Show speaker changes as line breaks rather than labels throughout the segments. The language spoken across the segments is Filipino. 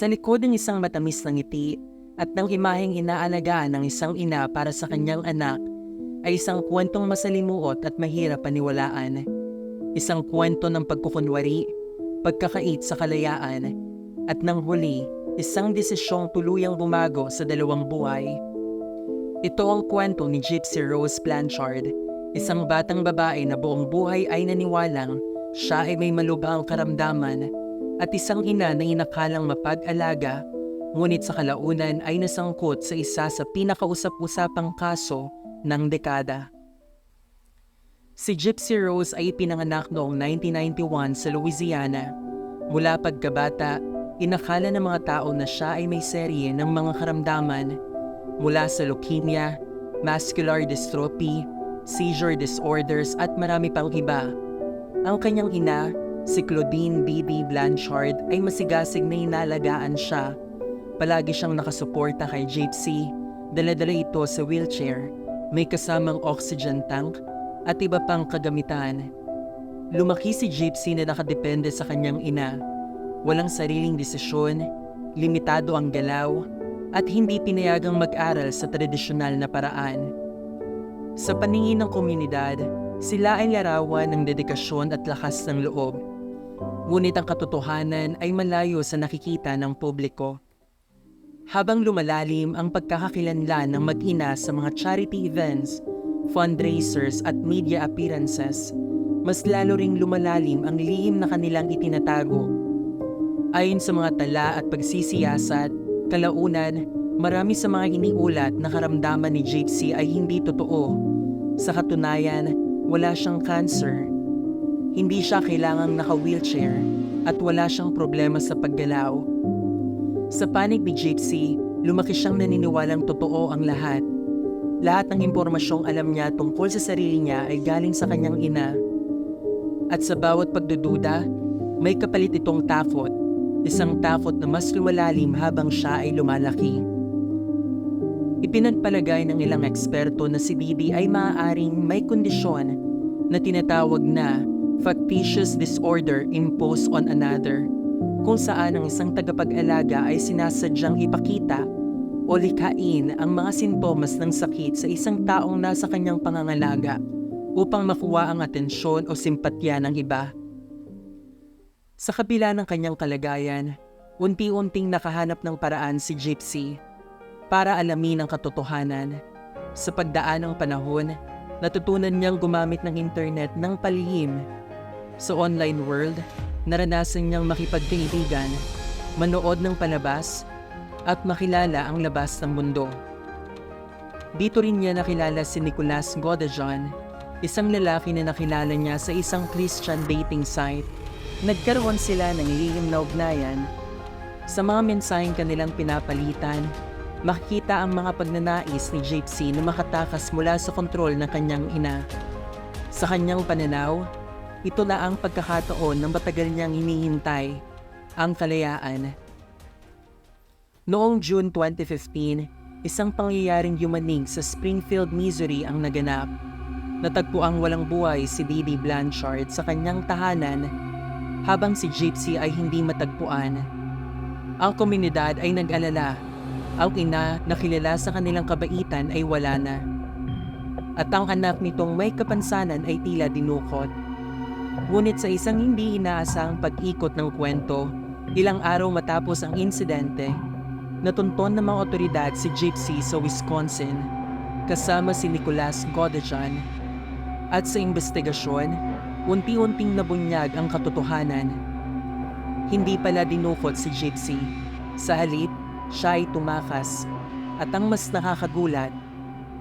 Sa likod ng isang matamis na ngiti at ng imaheng inaalagaan ng isang ina para sa kanyang anak ay isang kwentong masalimuot at mahirap paniwalaan. Isang kwento ng pagkukunwari, pagkakait sa kalayaan, at nang huli, isang desisyong tuluyang bumago sa dalawang buhay. Ito ang kwento ni Gypsy Rose Blanchard, isang batang babae na buong buhay ay naniwalang siya ay may malubhang karamdaman at isang ina na inakalang mapag-alaga ngunit sa kalaunan ay nasangkot sa isa sa pinakausap-usapang kaso ng dekada. Si Gypsy Rose ay pinanganak noong 1991 sa Louisiana. Mula pagkabata, inakala ng mga tao na siya ay may serye ng mga karamdaman mula sa leukemia, muscular dystrophy, seizure disorders at marami pang iba. Ang kanyang ina, si Claudine B.B. Blanchard ay masigasig na inalagaan siya. Palagi siyang nakasuporta kay Gypsy, daladala ito sa wheelchair, may kasamang oxygen tank at iba pang kagamitan. Lumaki si Gypsy na nakadepende sa kanyang ina. Walang sariling desisyon, limitado ang galaw, at hindi pinayagang mag-aral sa tradisyonal na paraan. Sa paningin ng komunidad, sila ay larawan ng dedikasyon at lakas ng loob. Ngunit ang katotohanan ay malayo sa nakikita ng publiko. Habang lumalalim ang pagkakakilanlan ng mag-ina sa mga charity events, fundraisers at media appearances, mas lalo ring lumalalim ang lihim na kanilang itinatago. Ayon sa mga tala at pagsisiyasat, kalaunan, marami sa mga iniulat na karamdaman ni Gypsy ay hindi totoo. Sa katunayan, wala siyang cancer. Hindi siya kailangang naka-wheelchair at wala siyang problema sa paggalaw. Sa panig ni Gypsy, lumaki siyang naniniwalang totoo ang lahat. Lahat ng impormasyong alam niya tungkol sa sarili niya ay galing sa kanyang ina. At sa bawat pagdududa, may kapalit itong takot, isang takot na mas lumalalim habang siya ay lumalaki. Ipinagpalagay ng ilang eksperto na si Bibi ay maaaring may kondisyon na tinatawag na factitious disorder imposed on another, kung saan ang isang tagapag-alaga ay sinasadyang ipakita o likhain ang mga sintomas ng sakit sa isang taong nasa kanyang pangangalaga upang makuha ang atensyon o simpatya ng iba. Sa kabila ng kanyang kalagayan, unti-unting nakahanap ng paraan si Gypsy para alamin ang katotohanan. Sa pagdaan ng panahon, natutunan niyang gumamit ng internet ng palihim. Sa online world, naranasan niyang makipagkaibigan, manood ng palabas, at makilala ang labas ng mundo. Dito rin niya nakilala si Nicolas Godejon, isang lalaki na nakilala niya sa isang Christian dating site. Nagkaroon sila ng lihim na ugnayan. Sa mga mensaheng kanilang pinapalitan, makikita ang mga pagnanais ni Gypsy na makatakas mula sa kontrol ng kanyang ina. Sa kanyang pananaw, ito na ang pagkakataon ng matagal niyang hinihintay, ang kalayaan. Noong June 2015, isang pangyayaring yumanig sa Springfield, Missouri ang naganap. Natagpo ang walang buhay si Didi Blanchard sa kanyang tahanan habang si Gypsy ay hindi matagpuan. Ang komunidad ay nag-alala. Ang ina na kilala sa kanilang kabaitan ay wala na. At ang anak nitong may kapansanan ay tila dinukot. Ngunit sa isang hindi inaasang pag-ikot ng kwento, ilang araw matapos ang insidente, natunton ng mga otoridad si Gypsy sa Wisconsin kasama si Nicolas Godejan. At sa investigasyon, unti-unting nabunyag ang katotohanan. Hindi pala dinukot si Gypsy. Sa halip, siya ay tumakas. At ang mas nakakagulat,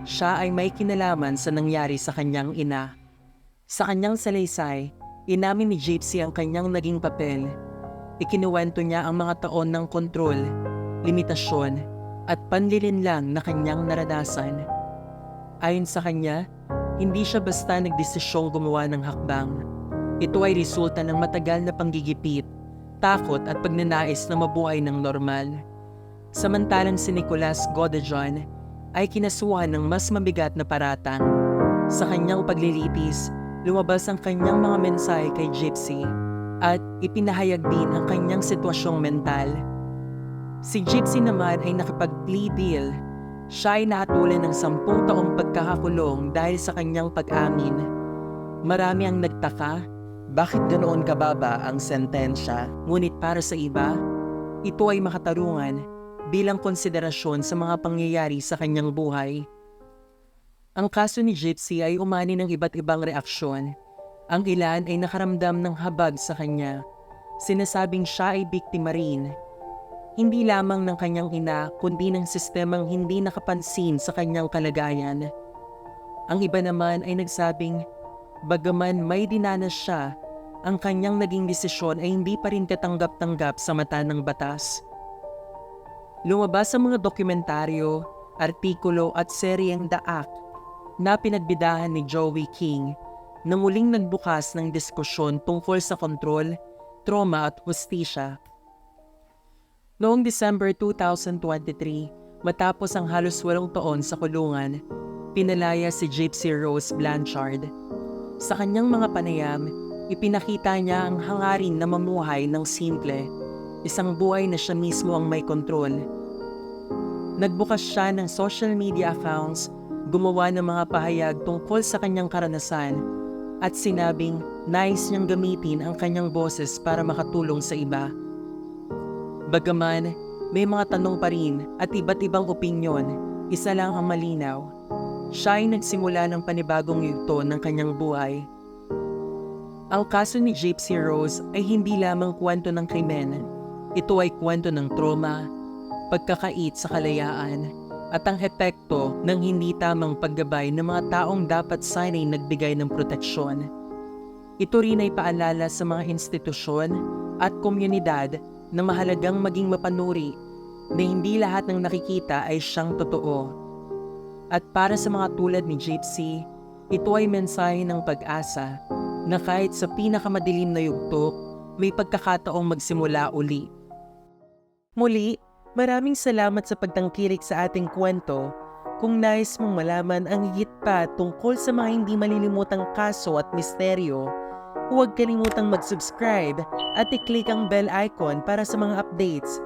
siya ay may kinalaman sa nangyari sa kanyang ina. Sa kanyang salaysay, inamin ni Gypsy ang kanyang naging papel. Ikinuwento niya ang mga taon ng kontrol, limitasyon, at panlilinlang na kanyang naranasan. Ayon sa kanya, hindi siya basta nagdesisyong gumawa ng hakbang. Ito ay resulta ng matagal na panggigipit, takot at pagnanais na mabuhay ng normal. Samantalang si Nicolas Godejon ay kinasuhan ng mas mabigat na paratang. Sa kanyang paglilitis, lumabas ang kanyang mga mensahe kay Gypsy at ipinahayag din ang kanyang sitwasyong mental. Si Gypsy naman ay nakipag-plea deal. Siya ay nahatulan ng sampung taong pagkakakulong dahil sa kanyang pag-amin. Marami ang nagtaka, bakit ganoon kababa ang sentensya? Ngunit para sa iba, ito ay makatarungan bilang konsiderasyon sa mga pangyayari sa kanyang buhay. Ang kaso ni Gypsy ay umani ng iba't ibang reaksyon. Ang ilan ay nakaramdam ng habag sa kanya. Sinasabing siya ay biktima rin. Hindi lamang ng kanyang ina kundi ng sistemang hindi nakapansin sa kanyang kalagayan. Ang iba naman ay nagsabing, bagaman may dinanas siya, ang kanyang naging desisyon ay hindi pa rin katanggap-tanggap sa mata ng batas. Lumabas sa mga dokumentaryo, artikulo at seryeng The Act na pinagbidahan ni Joey King na muling nagbukas ng diskusyon tungkol sa kontrol, trauma at hustisya. Noong December 2023, matapos ang halos walong taon sa kulungan, pinalaya si Gypsy Rose Blanchard. Sa kanyang mga panayam, ipinakita niya ang hangarin na mamuhay ng simple, isang buhay na siya mismo ang may kontrol. Nagbukas siya ng social media accounts, gumawa ng mga pahayag tungkol sa kanyang karanasan, at sinabing nais niyang gamitin ang kanyang boses para makatulong sa iba. Bagaman, may mga tanong pa rin at iba't ibang opinyon, isa lang ang malinaw. Siya ay nagsimula ng panibagong yugto ng kanyang buhay. Ang kaso ni Gypsy Rose ay hindi lamang kwento ng krimen. Ito ay kwento ng trauma, pagkakait sa kalayaan, at ang epekto ng hindi tamang paggabay ng mga taong dapat sana'y nagbigay ng proteksyon. Ito rin ay paalala sa mga institusyon at komunidad na mahalagang maging mapanuri na hindi lahat ng nakikita ay siyang totoo. At para sa mga tulad ni Gypsy, ito ay mensahe ng pag-asa na kahit sa pinakamadilim na yugto, may pagkakataong magsimula uli. Muli, maraming salamat sa pagtangkilik sa ating kwento. Kung nais mong malaman ang higit pa tungkol sa mga hindi malilimutang kaso at misteryo, huwag kalimutang mag-subscribe at i-click ang bell icon para sa mga updates.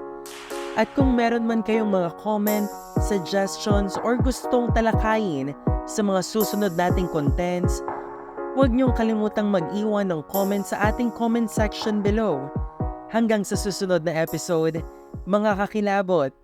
At kung meron man kayong mga comment, suggestions, or gustong talakayin sa mga susunod nating contents, huwag niyong kalimutang mag-iwan ng comment sa ating comment section below. Hanggang sa susunod na episode, mga kakilabot!